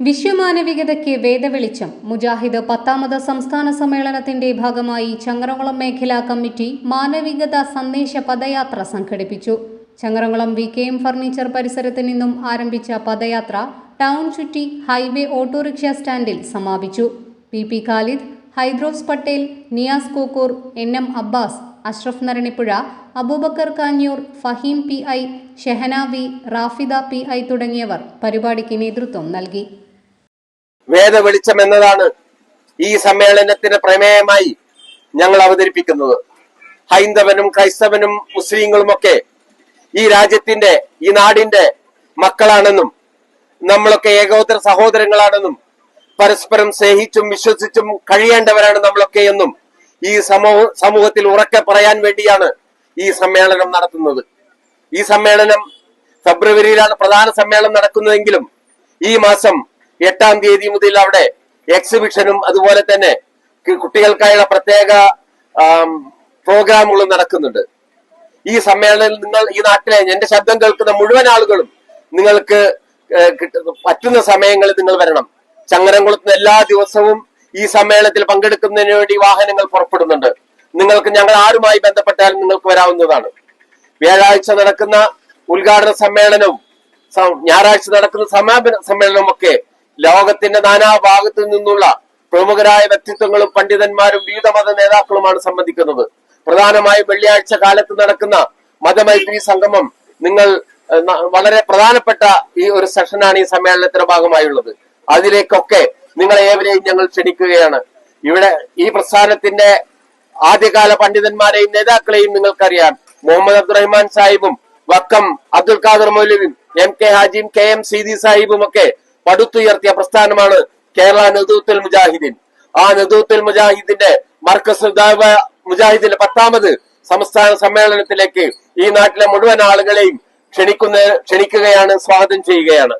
വിശ്വമാനവികതയ്ക്ക് വേദവെളിച്ചം. മുജാഹിദ് പത്താമത് സംസ്ഥാന സമ്മേളനത്തിന്റെ ഭാഗമായി ചങ്ങരംകുളം മേഖലാ കമ്മിറ്റി മാനവികത സന്ദേശ പദയാത്ര സംഘടിപ്പിച്ചു. Changaramkulam V K M furniture പരിസരത്ത് നിന്നും ആരംഭിച്ച പദയാത്ര ടൗൺ ചുറ്റി ഹൈവേ ഓട്ടോറിക്ഷ സ്റ്റാൻഡിൽ സമാപിച്ചു. P P Khalid Haidros Patel Niyas Kokkur N M Abbas Ashraf Naranipuzha Aboobacker Kanjoor Faheem P I Shehana V Rafida P I തുടങ്ങിയവർ പരിപാടിക്ക് നേതൃത്വം നൽകി. വേദവെളിച്ചം എന്നതാണ് ഈ സമ്മേളനത്തിന് പ്രമേയമായി ഞങ്ങൾ അവതരിപ്പിക്കുന്നത്. ഹൈന്ദവനും ക്രൈസ്തവനും മുസ്ലിങ്ങളുമൊക്കെ ഈ രാജ്യത്തിന്റെ ഈ നാടിന്റെ മക്കളാണെന്നും നമ്മളൊക്കെ ഏകോദര സഹോദരങ്ങളാണെന്നും പരസ്പരം സ്നേഹിച്ചും വിശ്വസിച്ചും കഴിയേണ്ടവരാണ് നമ്മളൊക്കെ എന്നും ഈ സമൂഹ സമൂഹത്തിൽ ഉറക്കെ പറയാൻ വേണ്ടിയാണ് ഈ സമ്മേളനം നടത്തുന്നത്. ഈ സമ്മേളനം ഫെബ്രുവരിയിലാണ് പ്രധാന സമ്മേളനം നടക്കുന്നതെങ്കിലും ഈ മാസം എട്ടാം തീയതി മുതൽ അവിടെ എക്സിബിഷനും അതുപോലെ തന്നെ കുട്ടികൾക്കായുള്ള പ്രത്യേക പ്രോഗ്രാമുകളും നടക്കുന്നുണ്ട്. ഈ സമ്മേളനത്തിൽ നിങ്ങൾ ഈ നാട്ടിലെ എന്റെ ശബ്ദം കേൾക്കുന്ന മുഴുവൻ ആളുകളും നിങ്ങൾക്ക് പറ്റുന്ന സമയങ്ങളിൽ നിങ്ങൾ വരണം. ചങ്ങരംകുളത്ത് എല്ലാ ദിവസവും ഈ സമ്മേളനത്തിൽ പങ്കെടുക്കുന്നതിന് വേണ്ടി വാഹനങ്ങൾ പുറപ്പെടുന്നുണ്ട്. നിങ്ങൾക്ക് ഞങ്ങൾ ആരുമായി ബന്ധപ്പെട്ടാൽ നിങ്ങൾക്ക് വരാവുന്നതാണ്. വ്യാഴാഴ്ച നടക്കുന്ന ഉദ്ഘാടന സമ്മേളനവും ഞായറാഴ്ച നടക്കുന്ന സമാപന സമ്മേളനവും ഒക്കെ ലോകത്തിന്റെ നാനാഭാഗത്തു നിന്നുള്ള പ്രമുഖരായ വ്യക്തിത്വങ്ങളും പണ്ഡിതന്മാരും വിവിധ മത നേതാക്കളുമാണ് സംബന്ധിക്കുന്നത്. പ്രധാനമായും വെള്ളിയാഴ്ച കാലത്ത് നടക്കുന്ന മതമൈത്രി സംഗമം നിങ്ങൾ വളരെ പ്രധാനപ്പെട്ട ഈ ഒരു സെഷനാണ് ഈ സമ്മേളനത്തിന്റെ ഭാഗമായുള്ളത്. അതിലേക്കൊക്കെ നിങ്ങളെ ഏവരെയും ഞങ്ങൾ ക്ഷണിക്കുകയാണ്. ഇവിടെ ഈ പ്രസ്ഥാനത്തിന്റെ ആദ്യകാല പണ്ഡിതന്മാരെയും നേതാക്കളെയും നിങ്ങൾക്കറിയാം. മുഹമ്മദ് അബ്ദുറഹ്മാൻ സാഹിബും വക്കം അബ്ദുൽ ഖാദർ മൗലവിയും എം കെ ഹാജിയും കെ എം സീതി സാഹിബും ഒക്കെ പടുത്തുയർത്തിയ പ്രസ്ഥാനമാണ് കേരള നദൂത്തുൽ മുജാഹിദീൻ. ആ നദൂത്തുൽ മുജാഹിദിന്റെ മർക്കസ് മുജാഹിദിന്റെ പത്താമത് സംസ്ഥാന സമ്മേളനത്തിലേക്ക് ഈ നാട്ടിലെ മുഴുവൻ ആളുകളെയും ക്ഷണിക്കുന്ന ക്ഷണിക്കുകയാണ് സ്വാഗതം ചെയ്യുകയാണ്.